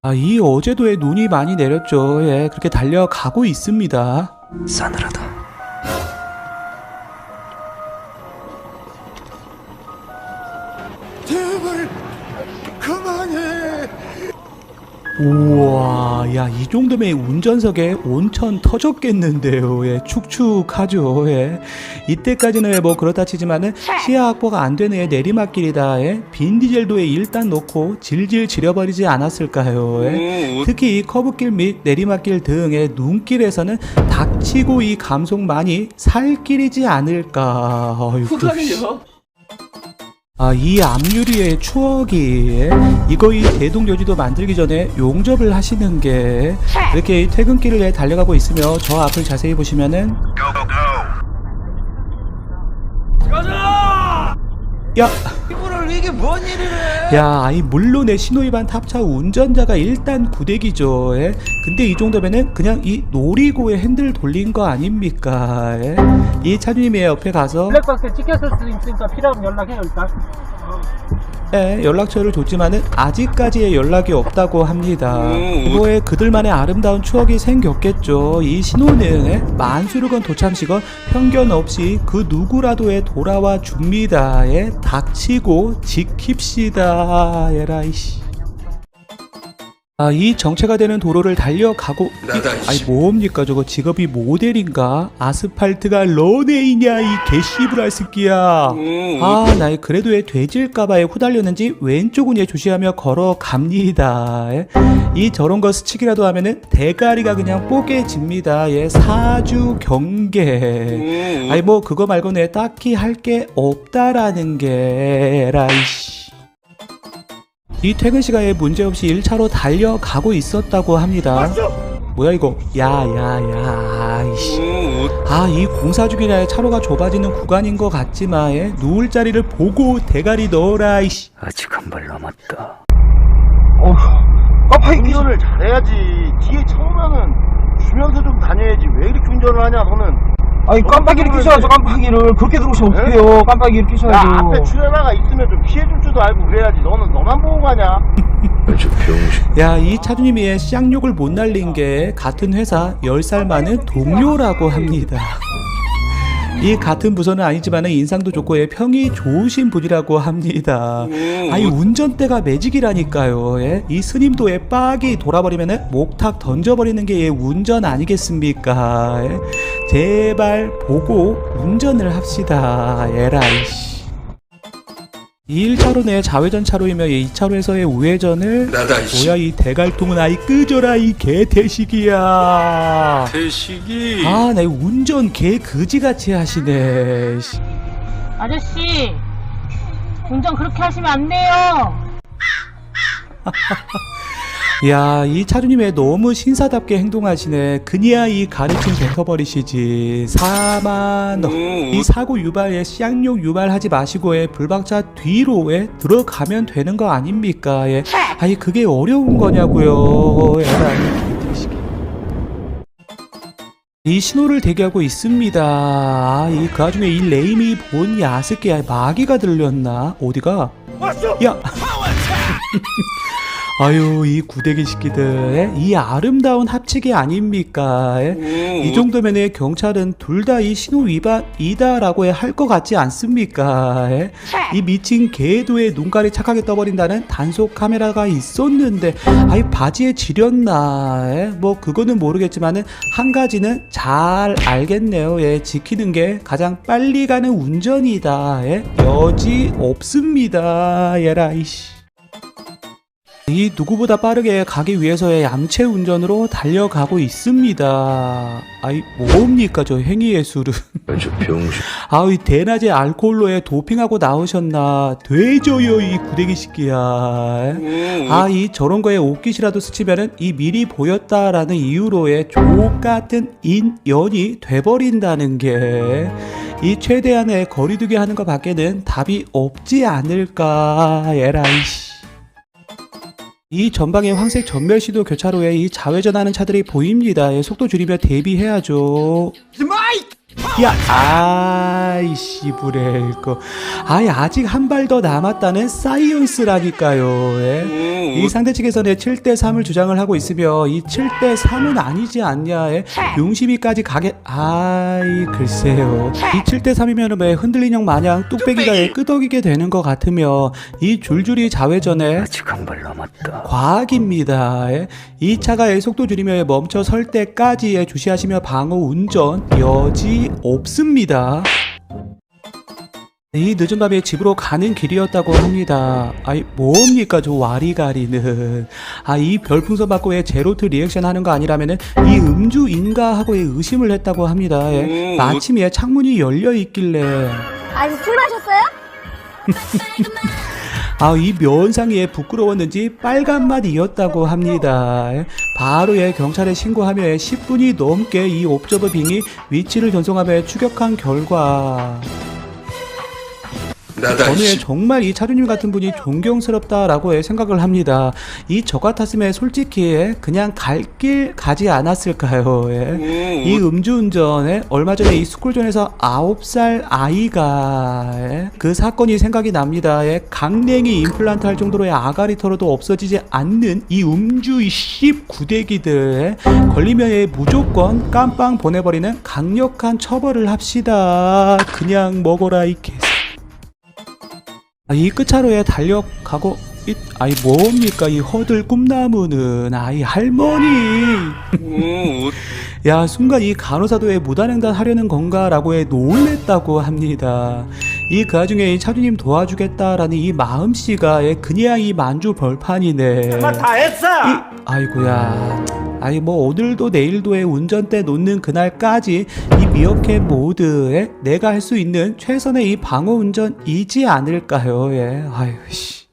아, 이 어제도에 눈이 많이 내렸죠. 예, 그렇게 달려가고 있습니다. 싸늘하다. 우와, 야, 이 정도면 운전석에 온천 터졌겠는데요. 예, 축축하죠. 예. 이때까지는 뭐 그렇다 치지만은 시야 확보가 안 되는 예, 내리막길이다. 예. 빈 디젤도에 일단 넣고 질질 지려버리지 않았을까요? 예. 특히 이 커브길 및 내리막길 등의 눈길에서는 닥치고 이 감속만이 살길이지 않을까. 어이구. 아, 이 앞유리의 추억이 이거 이 대동여지도 만들기 전에 용접을 하시는 게 이렇게 이 퇴근길을 달려가고 있으며 저 앞을 자세히 보시면은 야! 이거를 이게 뭔 일이래? 야, 아이 물론의 신호위반 탑차 운전자가 일단 구대기죠. 예? 근데 이 정도면은 그냥 이 놀이고에 핸들 돌린 거 아닙니까? 예? 이 차주님의 옆에 가서 블랙박스에 찍혔을 수 있으니까 필요하면 연락해요 일단 예, 연락처를 줬지만은 아직까지의 연락이 없다고 합니다. 그거에 그들만의 아름다운 추억이 생겼겠죠. 이 신호는 예, 만수르건 도참시건 편견 없이 그 누구라도에 돌아와 줍니다. 예, 닥치고 지킵시다. 에라이씨. 아, 이 정체가 되는 도로를 달려가고 나다, 아이 이씨. 뭡니까 저거 직업이 모델인가 아스팔트가 런웨이냐 이 개씨브랄 새끼야 아, 나 그래도 왜 돼질까봐에 후달렸는지 왼쪽은 예 조심하며 걸어갑니다. 예. 이 저런 거 스치기라도 하면은 대가리가 그냥 뽀개집니다. 예, 사주 경계. 아니 뭐 그거 말고는 예, 딱히 할 게 없다라는 게 라이씨. 이 퇴근 시간에 문제없이 1차로 달려가고 있었다고 합니다. 뭐야 이거? 야야야. 이씨. 아, 이 공사 중이라 차로가 좁아지는 구간인 것 같지만 예? 누울 자리를 보고 대가리 넣어라 이씨. 아직 한 발 남았다. 깜빡이 운전을 잘해야지. 뒤에 처음에는 주면서 좀 다녀야지. 왜 이렇게 운전을 하냐, 너는? 아니 깜빡이를 켜셔야죠 깜빡이를 그렇게 들어오시면 어떡해요 깜빡이를 야, 켜셔야죠 앞에 출연화가 있으면 좀 피해 줄 줄도 알고 그래야지. 너는 너만 보고 가냐? 야, 이 차주님이 쌍욕을 못 날린 게 같은 회사 10살 많은 동료라고 합니다. 이 같은 부서는 아니지만 인상도 좋고 예, 평이 좋으신 분이라고 합니다. 아이 운전대가 매직이라니까요. 예? 이 스님도에 빡이 돌아버리면 목탁 던져버리는 게 예, 운전 아니겠습니까? 예? 제발 보고 운전을 합시다. 에라이씨. 1차로 내 좌회전 차로이며 2차로에서의 우회전을 나다, 이 씨. 뭐야 이 대갈통은 아이 끄져라 이 개태식이야 태식이. 아 나 운전 개 그지같이 하시네 씨. 아저씨, 운전 그렇게 하시면 안 돼요. 야, 이 차주님의 너무 신사답게 행동하시네. 그니야 이 가르침 뱉어버리시지. 사만, 이 사고 유발에 쌍욕 유발하지 마시고 에 불박차 뒤로 에 들어가면 되는 거 아닙니까? 예. 아니, 그게 어려운 거냐고요. 에라이. 이 신호를 대기하고 있습니다. 아, 이, 그 와중에 이 레임이 본 야스키야 마귀가 들렸나? 어디가? 야! 아유 이 구대기 새끼들 이 아름다운 합치기 아닙니까? 이 정도면 경찰은 둘 다 이 신호 위반이다라고 할 것 같지 않습니까? 이 미친 개도의 눈깔이 착하게 떠버린다는 단속 카메라가 있었는데 아이 바지에 지렸나? 뭐 그거는 모르겠지만은 한 가지는 잘 알겠네요. 예 지키는 게 가장 빨리 가는 운전이다. 예? 여지 없습니다. 얘라 이씨 이 누구보다 빠르게 가기 위해서의 얌체 운전으로 달려가고 있습니다. 아이 뭡니까 저 행위의 술은? 아주 병신. 아이 대낮에 알코올로에 도핑하고 나오셨나? 되죠요 이 구데기 새끼야. 아이 저런 거에 옷깃이라도 스치면은 이 미리 보였다라는 이유로의 족 같은 인연이 돼버린다는 게. 이 최대한의 거리두기 하는 것 밖에는 답이 없지 않을까 에라이씨 이 전방에 황색 전멸 시도 교차로에 이 좌회전하는 차들이 보입니다. 예, 속도 줄이며 대비해야죠. 야, 아이씨, 브레이크. 아이, 아직 한 발 더 남았다는 사이언스라니까요. 예? 이 상대 측에서는 7대3을 주장을 하고 있으며, 이 7대3은 아니지 않냐, 예? 용심이까지 가게, 아이, 글쎄요. 이 7대3이면 왜 흔들린 형 마냥 뚝배기가 예, 끄덕이게 되는 것 같으며, 이 줄줄이 자회전에 아직 한발 남았다. 과학입니다. 예. 이 차가 예, 속도 줄이며 멈춰 설 때까지 예, 주시하시며 방어 운전 여지 없습니다. 이 늦은 밤에 집으로 가는 길이었다고 합니다. 아이 뭡니까 저 와리가리는 아 이 별풍선 받고 의 제로트 리액션 하는 거 아니라면은 이 음주인가 하고 의 의심을 했다고 합니다. 예. 마침 예, 창문이 열려 있길래 아니 술 마셨어요? 아, 이 면상이 부끄러웠는지 빨간 맛 이었다고 합니다. 바로 예, 경찰에 신고하며 10분이 넘게 이 옵저버 빙이 위치를 전송하며 추격한 결과 저는 예, 정말 이 차주님 같은 분이 존경스럽다라고 예, 생각을 합니다. 이 저 같았으면 솔직히 예, 그냥 갈 길 가지 않았을까요? 예. 이 음주운전에 얼마 전에 이 스쿨존에서 9살 아이가 예, 그 사건이 생각이 납니다. 예. 강냉이 임플란트 할 정도로의 아가리 털어도 없어지지 않는 이 음주 이 씹구대기들 예. 걸리면 예, 무조건 깜빵 보내버리는 강력한 처벌을 합시다. 그냥 먹어라 이 개. 아, 이 끝차로에 달려가고 이, 아이 뭡니까 이 허들 꿈나무는 아이 할머니 야 순간 이 간호사도에 무단횡단 하려는 건가라고 해 놀랬다고 합니다 이 그 와중에 이 차주님 도와주겠다라는 이 마음씨가 예, 그냥 이 만주 벌판이네 다 했어! 이, 아이고야. 아이 뭐 오늘도 내일도의 운전대 놓는 그날까지 이 미어캣 모드에 내가 할 수 있는 최선의 이 방어 운전이지 않을까요? 예. 아유 씨.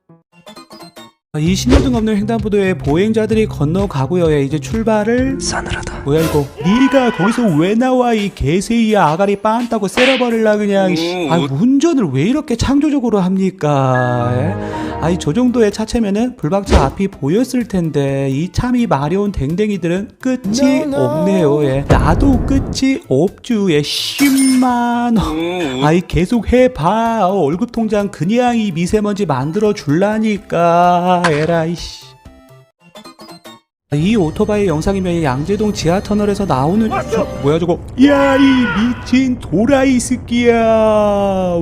아, 이 신호등 없는 횡단보도에 보행자들이 건너가고요. 예, 이제 출발을 싸늘하다. 뭐야 이거? 네가 거기서 왜 나와 이 개새이야 아가리 빤다고 쎄려버릴라 그냥. 씨. 아 운전을 왜 이렇게 창조적으로 합니까? 예? 아이 저 정도의 차체면은 불박차 앞이 보였을 텐데 이 참이 마려운 댕댕이들은 끝이 없네요. 예. 나도 끝이. 예. 10만 원. 아이 계속 해봐. 어, 월급 통장 그냥 이 미세먼지 만들어 줄라니까. 에라이 씨. 이 오토바이 영상이면 이 양재동 지하 터널에서 나오는 저, 뭐야 저거? 야이 미친 도라이 스키야.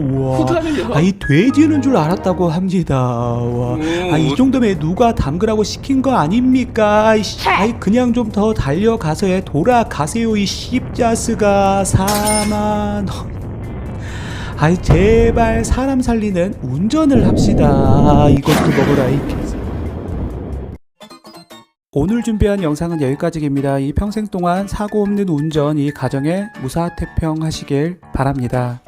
와. 아이 돼지는 줄 알았다고 합니다. 와. 아이 정도면 누가 담그라고 시킨 거 아닙니까? 아이씨. 아이 그냥 좀 더 달려가서 에 돌아가세요 이 십자스가 4만 원. 아이 제발 사람 살리는 운전을 합시다. 이것도 먹어라 이. 오늘 준비한 영상은 여기까지입니다. 이 평생 동안 사고 없는 운전 이 가정에 무사태평 하시길 바랍니다.